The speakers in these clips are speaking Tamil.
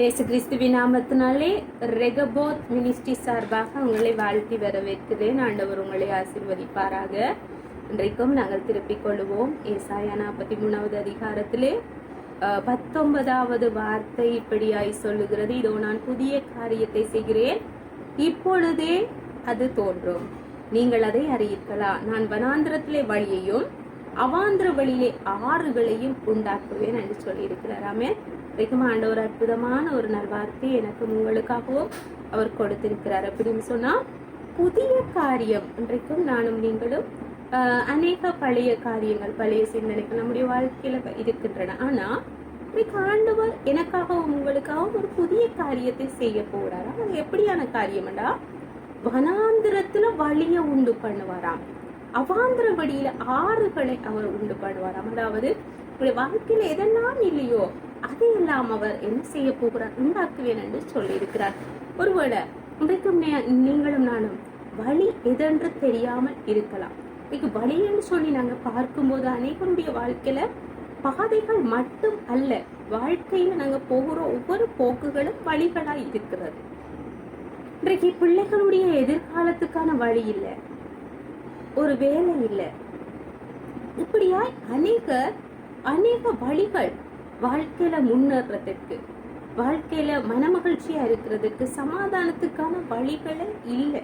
இயேசு கிறிஸ்துவின் நாமத்தினாலே ரெகபோத் மினிஸ்ட்ரி சார்பாக உங்களை வாழ்த்தி வரவேற்கிறேன். ஆண்டவர் உங்களை ஆசீர்வதிப்பாராக. இன்றைக்கும் நாங்கள் திருப்பிக் கொள்வோம். ஏசாயா நாற்பத்தி மூணாவது அதிகாரத்திலே பத்தொன்பதாவது வார்த்தை இப்படியாய் சொல்லுகிறது. இதோ நான் புதிய காரியத்தை செய்கிறேன். இப்பொழுதே அது தோன்றும். நீங்கள் அதை அறியீர்களா? நான் வனாந்திரத்திலே வழியையும் அவாந்திர வழியிலே ஆறுகளையும் உண்டாக்குவேன் என்று சொல்லியிருக்கிறாராமே இன்றைக்கும் ஆண்டவர் அற்புதமான ஒரு நல்வார்த்தை எனக்கும் உங்களுக்காகவும் அவர் கொடுத்திருக்கிறார். அப்படின்னு சொன்னா புதிய காரியம் இன்றைக்கும் நானும் நீங்களும் அநேக பழைய காரியங்கள் பழைய சிந்தனைகள் நம்முடைய வாழ்க்கையில இருக்கின்றன. ஆனா இன்றைக்கு ஆண்டவர் எனக்காகவும் உங்களுக்காகவும் ஒரு புதிய காரியத்தை செய்ய போறாரா? அது எப்படியான காரியம்டா வனாந்திரத்துல வழிய உண்டு பண்ணுவாராம். அவாந்திர வழியில ஆறுகளை அவர் உண்டு பண்ணுவாராம். அதாவது உங்களுடைய வாழ்க்கையில எதெல்லாம் இல்லையோ அதையெல்லாம் அவர் என்ன செய்ய போகிறார்? உண்டாக்குவேன் என்று சொல்லியிருக்கிறார். ஒருவேளை இன்றைக்கும் நீங்களும் நானும் வழி எதென்று தெரியாமல் இருக்கலாம். இன்னைக்கு வழி என்று சொல்லி நாங்க பார்க்கும்போது அனைவருடைய வாழ்க்கையில பாதைகள் மட்டும் அல்ல வாழ்க்கையில நாங்க போகிற ஒவ்வொரு போக்குகளும் வழிகளா இருக்கிறது. இன்றைக்கு பிள்ளைகளுடைய எதிர்காலத்துக்கான வழி இல்லை ஒரு வேலை இல்லை. இப்படியாய் அநேக அநேக வழிகள் வாழ்க்கையில முன்னேறதுக்கு வாழ்க்கையில மனமகிழ்ச்சியா இருக்கிறதுக்கு சமாதானத்துக்கான வழிகளே இல்லை.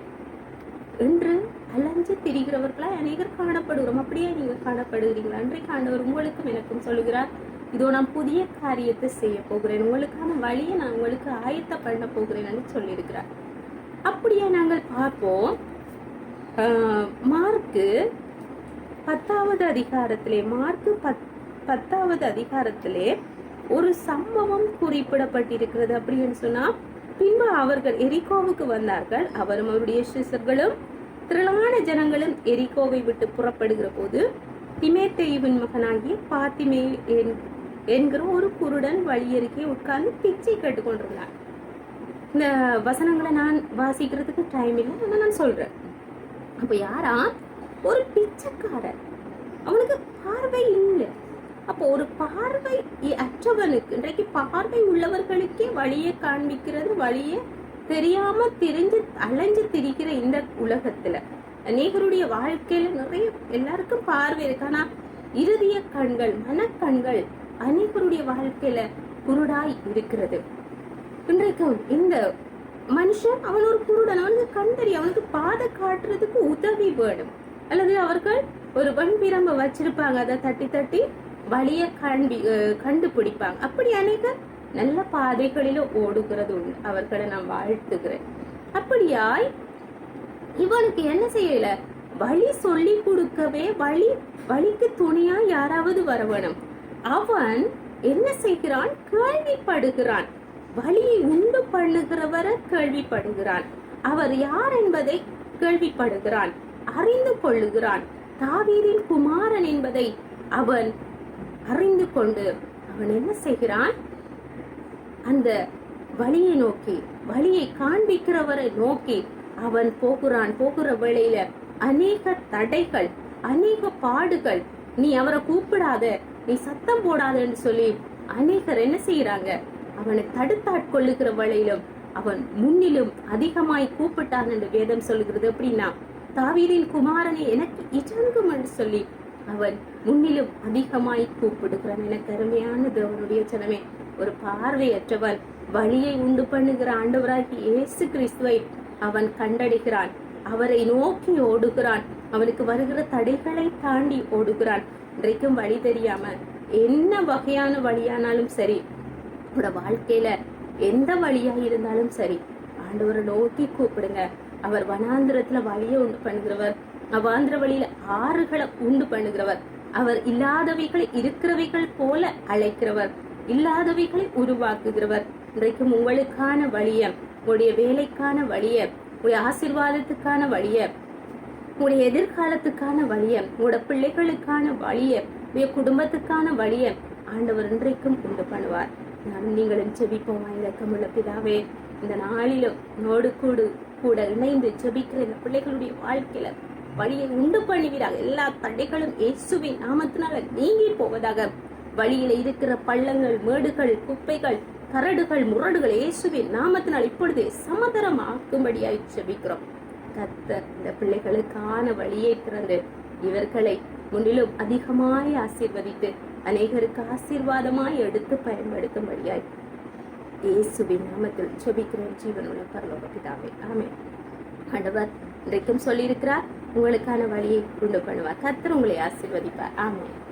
என்று அலைஞ்சு திரிகிறவர்களா அநேகர் காணப்படுகிறோம். அப்படியே நீங்க காணப்படுகிறீங்களா? அன்றைக்கு ஆண்டவர் உங்களுக்கும் எனக்கும் சொல்லுகிறார் இதோ நான் புதிய காரியத்தை செய்ய போகிறேன். உங்களுக்கான வழியை நான் உங்களுக்கு ஆயத்த பண்ண போகிறேன் என்று சொல்லியிருக்கிறார். அப்படியே நாங்கள் பார்ப்போம். ஆஹ், மார்க்கு பத்தாவது அதிகாரத்திலே மார்க்கு பத் பத்தாவது அதிகாரத்திலே ஒரு சம்பவம் குறிப்பிடப்பட்டிருக்கிறது அப்படின்னு சொன்னா பின்பு அவர்கள் எரிகோவுக்கு வந்தார்கள். அவரும் அவருடைய சிசர்களும் திரளான ஜனங்களும் எரிகோவை விட்டு புறப்படுகிற போது திமேத்தேயுவின் மகனாகிய பாத்திமே என்- என்கிற ஒரு குருடன் வழியருகே உட்கார்ந்து பிச்சை கேட்டுக்கொண்டிருந்தார் இந்த வசனங்களை நான் வாசிக்கிறதுக்கு டைம் இல்லை ஆனால் நான் சொல்றேன். அப்போ யாரா? ஒரு பிச்சைக்காரன். அவனுக்கு பார்வை இல்லை. அப்போ ஒரு பார்வை அற்றவனுக்கு இன்றைக்கு பார்வை உள்ளவர்களுக்கே வழியை காண்பிக்கிறது வழியை தெரியாம தெரிஞ்சு அலைஞ்சு திரிக்கிற இந்த உலகத்துல. அநேகருடைய வாழ்க்கையில நிறைய எல்லாருக்கும் பார்வை இருக்கு. ஆனா இறுதிய கண்கள் மனக்கண்கள் அநேகருடைய வாழ்க்கையில குருடாய் இருக்கிறது. இன்றைக்கும் இந்த மனுஷன் அவன் ஒரு குருடன். அவனுக்கு கண் தெரியும். அவனுக்கு பாதை காட்டுறதுக்கு உதவி வேணும். அல்லது அவர்கள் ஒரு வன்பிரம்ப வச்சிருப்பாங்க. அதை தட்டி தட்டி வழிய காண்பி கண்டுபிடிப்பாங்க. அப்படி அநேக நல்ல பாதைகளில ஓடுகிறது உண்டு. அவர்களை நான் வாழ்த்துகிறேன். அப்படியாய் இவனுக்கு என்ன செய்யல? வழி சொல்லி கொடுக்கவே வழி வழிக்கு துணையா யாராவது வரவணும். அவன் என்ன செய்கிறான்? கேள்விப்படுகிறான். வழியை உண்டு பண்ணுகிறவரை கேள்விப்படுகிறான். அவர் யார் என்பதை கேள்விப்படுகிறான். அறிந்து கொள்ளுகிறான். தாவீரின் குமாரன் என்பதை அவன் அறிந்து கொண்டு அவன் என்ன செய்கிறான்? அந்த வழியை நோக்கி வழியை காண்பிக்கிறவரை நோக்கி அவன் போகிறான். போகிற வேளையில அநேக தடைகள் அநேக பாடுகள் நீ அவரை கூப்பிடாத நீ சத்தம் போடாதன்னு சொல்லி அநேகர் என்ன செய்யறாங்க அவனை தடுத்தாட்கொள்ளுகிற வழியிலும் அவன் முன்னிலும் அதிகமாய் கூப்பிட்டான் என்று வேதம் சொல்லுகிறது. அப்படின்னா தாவீரின் குமாரனை எனக்கு இறங்கும் என்று சொல்லி அவன் முன்னிலும் அதிகமாய் கூப்பிடுகிறான். என கருமையான தேவனுடைய ஜனமே. ஒரு பார்வையற்றவன் வழியை உண்டு பண்ணுகிற ஆண்டவராகி இயேசு கிறிஸ்துவை அவன் கண்டடைகிறான். அவரை நோக்கி ஓடுகிறான். அவனுக்கு வருகிற தடைகளை தாண்டி ஓடுகிறான். இன்றைக்கும் வழி தெரியாம என்ன வகையான வழியானாலும் சரி உங்களோட வாழ்க்கையில எந்த வழியா இருந்தாலும் சரி ஆண்டவரை நோக்கி கூப்பிடுங்க. அவர் வனாந்திரத்துல வழியை உண்டு பண்ணுகிறவர் அவாந்திர வழியில ஆறுகளை உண்டு பண்ணுகிறவர். அவர் இல்லாதவைகளை இருக்கிறவைகள் போல அழைக்கிறவர். இல்லாதவைகளை உருவாக்குகிறவர். இன்றைக்கும் உங்களுக்கான வழிய உங்களுடைய வேலைக்கான வழிய உடைய ஆசீர்வாதத்துக்கான வழிய உங்களுடைய எதிர்காலத்துக்கான வழிய உங்களோட பிள்ளைகளுக்கான வழிய உடைய குடும்பத்துக்கான வழிய ஆண்டவர் இன்றைக்கும் உண்டு பண்ணுவார். நானும் நீங்களும் ஜெபிப்போம்? இறக்கமுள்ள பிதாவே இந்த நாளிலும் நோடு கூடு கூட இணைந்து செபிக்கிற இந்த பிள்ளைகளுடைய வாழ்க்கையில வழியை உண்டு பண்ணுவீராக. எல்லா தடைகளும் இயேசுவின் நாமத்தினால நீங்கி போவதாக. வழியில இருக்கிற பள்ளங்கள் மேடுகள் குப்பைகள் கரடுகள் முரடுகள் இயேசுவின் நாமத்தினால் இப்பொழுது சமதரமாக்கும்படியாய் செபிக்கிறோம் கத்தர் இந்த பிள்ளைகளுக்கான வழியை திறந்து இவர்களை முன்னிலும் அதிகமாய் ஆசீர்வதித்து அநேகருக்கு ஆசீர்வாதமாய் எடுத்து பயன்படுத்தும்படியாய் இயேசுவின் நாமத்தில் செபிக்கிறேன் ஜீவனுள்ள பரலோக பிதாவே. ஆமே ஆண்டவர் இன்றைக்கும் சொல்லியிருக்கிறார் உங்களுக்கான வழியை உண்டு பண்ணுவார். கத்தர் உங்களை ஆசிர்வதிப்பார். ஆமாம்